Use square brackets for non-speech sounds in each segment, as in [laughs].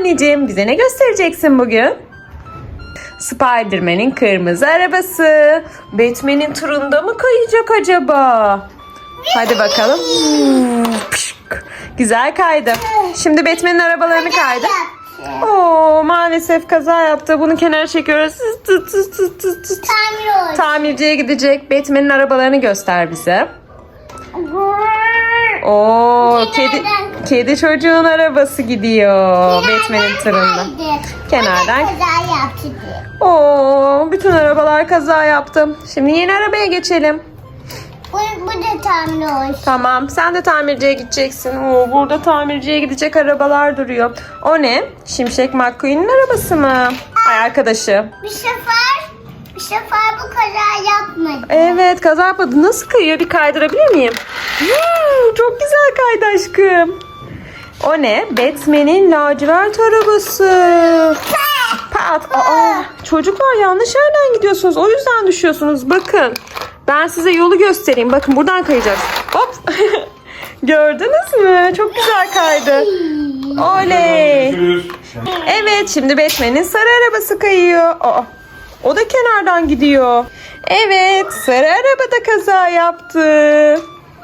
anneciğim. Bize ne göstereceksin bugün? Spider-Man'in kırmızı arabası. Batman'in turunda mı kayacak acaba? Hadi bakalım. Güzel kaydı. Şimdi Batman'in arabalarını kaydı. Oo maalesef kaza yaptı. Bunu kenara çekiyoruz. Tamir. Tamirciye gidecek. Batman'in arabalarını göster bize. Oo kedi kedi çocuğun arabası gidiyor Batman'in turunda. Kenardan. Kaza yaptı. Oo bütün arabalar kaza yaptı. Şimdi yeni arabaya geçelim. Bu, bu da tamir oldu. Tamam sen de tamirciye gideceksin. Oo, burada tamirciye gidecek arabalar duruyor. O ne? Şimşek McQueen'in arabası mı? Ay arkadaşı. Bir sefer, bir sefer bu kaza yapmadı. Evet kaza yapmadı. Nasıl kayıyor? Bir kaydırabilir miyim? Hmm, çok güzel kaydı aşkım. O ne? Batman'in lacivert arabası. Pat. Aa, çocuklar yanlış yerden gidiyorsunuz. O yüzden düşüyorsunuz. Bakın. Ben size yolu göstereyim. Bakın buradan kayacağız. Hop. [laughs] Gördünüz mü? Çok güzel kaydı. Oley. Evet şimdi Batman'in sarı arabası kayıyor. Aa, o da kenardan gidiyor. Evet sarı araba da kaza yaptı.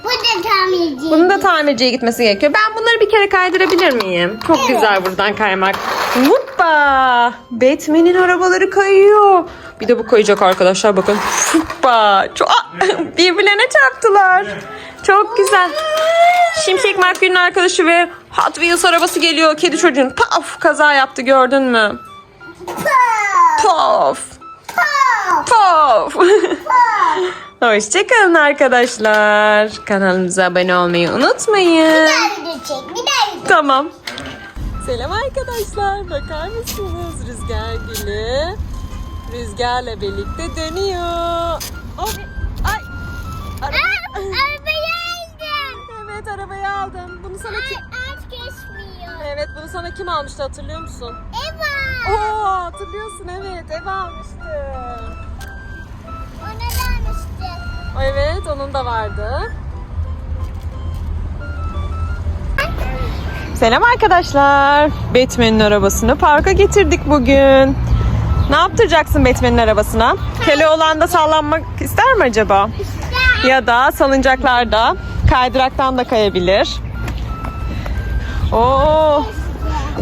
Bu da tamirci. Bunun da tamirciye gitmesi gerekiyor. Ben bunları bir kere kaydırabilir miyim? Çok güzel buradan kaymak. Hoppa! Batman'in arabaları kayıyor. Bir de bu kayacak arkadaşlar bakın. Hoppa! Çok [laughs] birbirlerine çarptılar. Çok güzel. Şimşek McQueen'in arkadaşı ve Hot Wheels arabası geliyor. Kedi çocuğun paf kaza yaptı gördün mü? Paf! Paf! [laughs] Hoşçakalın arkadaşlar. Kanalımıza abone olmayı unutmayın. Bir daha video çek, bir daha video. Tamam. Selam arkadaşlar. Bakar mısınız? Rüzgar gülü. Rüzgarla birlikte dönüyor. Hop. Ay. Ara- Arabayı aldım. evet arabayı aldım. Bunu sana kim... Aç geçmiyor. Evet bunu sana kim almıştı hatırlıyor musun? Eva. Oo hatırlıyorsun evet ev almıştı. Evet onun da vardı. Selam arkadaşlar. Batman'in arabasını parka getirdik bugün. Ne yaptıracaksın Batman'in arabasına? Keloğlan'da sallanmak ister mi acaba? Ya da salıncaklarda kaydıraktan da kayabilir. Oo.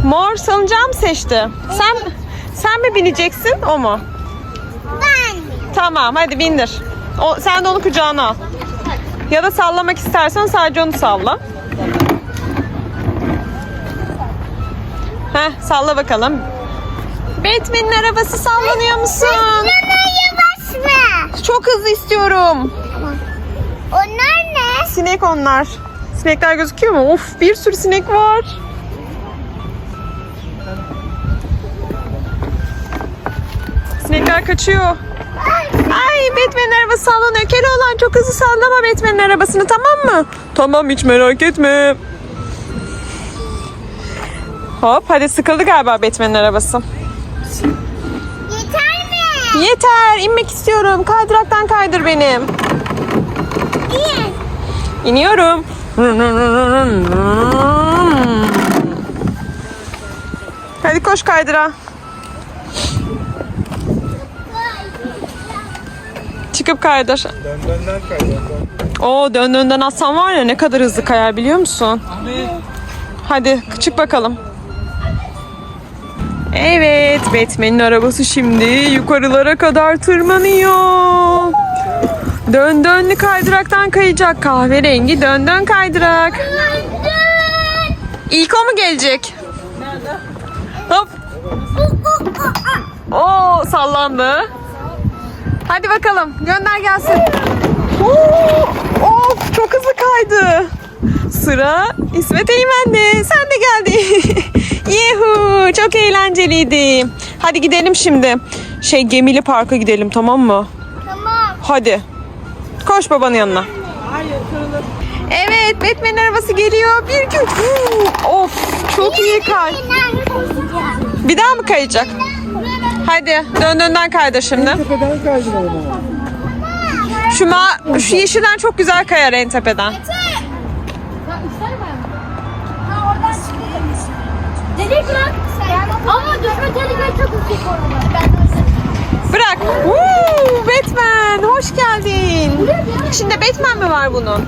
Mor salıncağı mı seçti? Sen sen mi bineceksin o mu? Ben. Tamam hadi bindir. O, sen de onu kucağına al. Ya da sallamak istersen sadece onu salla. Heh salla bakalım. Batman'in arabası sallanıyor musun? Yana yavaş mı? Çok hızlı istiyorum. Onlar ne? Sinek onlar. Sinekler gözüküyor mu? Of bir sürü sinek var. Sinekler kaçıyor. Ay Batman'in arabası sallanıyor. Keloğlan çok hızlı sallama Batman'in arabasını tamam mı? Tamam hiç merak etme. Hop hadi sıkıldı galiba Batman'in arabası. Yeter mi? Yeter inmek istiyorum. Kaydıraktan kaydır benim. İyi. İniyorum. Hadi koş kaydıra. Çıkıp kaydır. Döndönden kayacağım. Oo dön dönden atsan var ya ne kadar hızlı kayar biliyor musun? Hadi çık bakalım. Evet Batman'in arabası şimdi yukarılara kadar tırmanıyor. Dön dönlü kaydıraktan kayacak. Kahverengi dön dön kaydırak. İlk o mu gelecek? Hop. Oo sallandı. Hadi bakalım gönder gelsin. Oo, of çok hızlı kaydı. Sıra İsmet Eymen'de. Sen de geldin. [laughs] Yuhu çok eğlenceliydi. Hadi gidelim şimdi. Şey gemili parka gidelim tamam mı? Tamam. Hadi. Koş babanın yanına. Evet Batman'in arabası geliyor. Bir gün. Of çok iyi kay. Bir daha mı kayacak? Hadi dön dönden kaydır şimdi. Tepeden kaydın ama. Şu, ma şu yeşilden çok güzel kayar en tepeden. Dedik mi? Ama düşme tehlikeli çok yüksek orada. Bırak. Woo, Batman hoş geldin. İçinde Batman mi var bunun?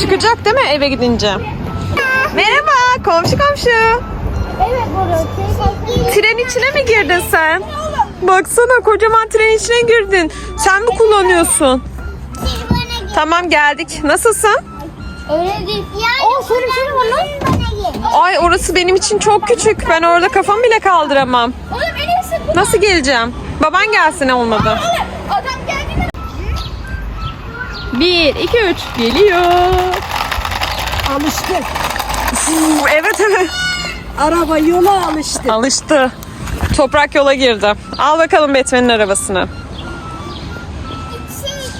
Çıkacak değil mi eve gidince? Merhaba komşu komşu. Evet burası. Tren içine mi girdin sen? Baksana kocaman tren içine girdin. Sen mi kullanıyorsun? Tamam geldik. Nasılsın? Öyle değil. Yani o şöyle şöyle var. Ay orası benim için çok küçük. Ben orada kafamı bile kaldıramam. Oğlum en iyisi bu. Nasıl geleceğim? Baban gelsin olmadı. Adam geldi. 1, 2, 3 geliyor. Alıştı. Evet evet. Araba yola alıştı. Alıştı. Toprak yola girdi. Al bakalım Batman'in arabasını.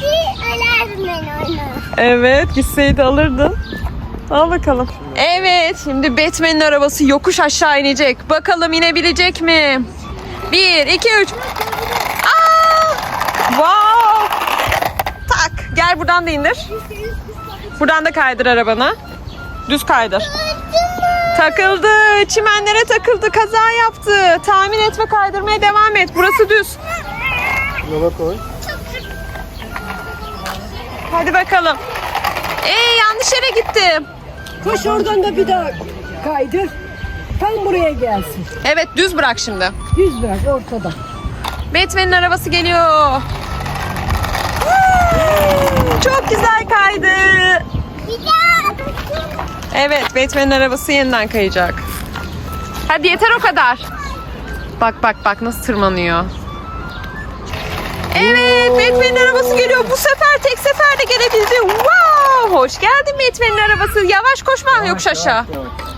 Şimdi alarm ben onu. Evet gitseydi alırdın. Al bakalım. Evet şimdi Batman'in arabası yokuş aşağı inecek. Bakalım inebilecek mi? 1, 2, 3. Aa! Wow! Tak. Gel buradan da indir. Buradan da kaydır arabanı. Düz kaydır. Takıldı. Çimenlere takıldı. Kaza yaptı. Tahmin et ve kaydırmaya devam et. Burası düz. Yola koy. Hadi bakalım. Ee yanlış yere gittim. Koş oradan da bir daha kaydır. Tam buraya gelsin. Evet düz bırak şimdi. Düz bırak ortada. Batman'in arabası geliyor. Çok güzel kaydı. Bir daha. Evet Batman'in arabası yeniden kayacak. Hadi yeter o kadar. Bak bak bak nasıl tırmanıyor. Evet Batman'in arabası geliyor. Bu sefer tek seferde gelebildi. Wow! Hoş geldin Batman'in arabası. Yavaş koşma yokuş aşağı. Yavaş, yavaş.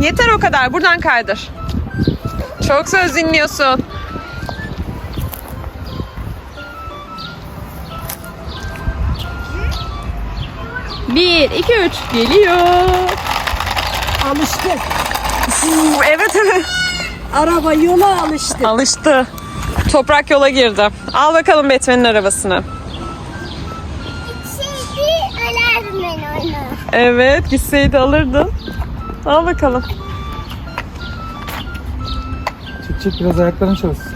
Yeter o kadar. Buradan kaydır. Çok söz dinliyorsun. Bir, iki, üç. Geliyor. Alıştı. Uu, Evet evet. Araba yola alıştı. Alıştı. Toprak yola girdi. Al bakalım Batman'in arabasını. Şimdi alarm ben onu. Evet gitseydi alırdın. Al bakalım. Çık çık biraz ayaklarını çalışsın.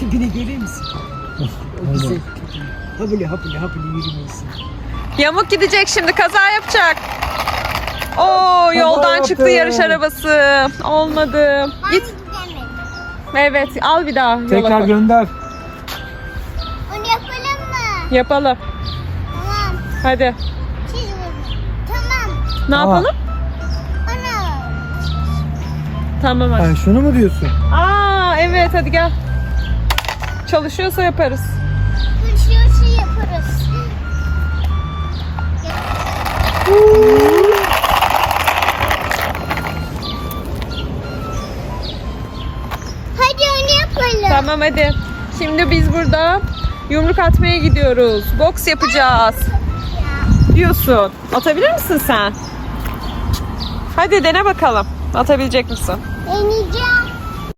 Tipini görüyor musun? O güzel. Hapuli hapuli hapuli yürümüyorsun. Yamuk gidecek şimdi kaza yapacak. Oo yoldan yaptı. çıktı yarış arabası. Olmadı. Ben Git. gidemedim. Evet al bir daha. yola Tekrar koy. gönder. Onu yapalım mı? Yapalım. Tamam. Hadi. Tamam. Ne Tamam. yapalım? Ana. Tamam hadi. Ha, şunu mu diyorsun? Aa evet hadi gel. Çalışıyorsa yaparız. Hadi onu yapalım. Tamam hadi. Şimdi biz burada yumruk atmaya gidiyoruz. Boks yapacağız. Diyorsun. Atabilir misin sen? Hadi dene bakalım. Atabilecek misin? Deneyeceğim.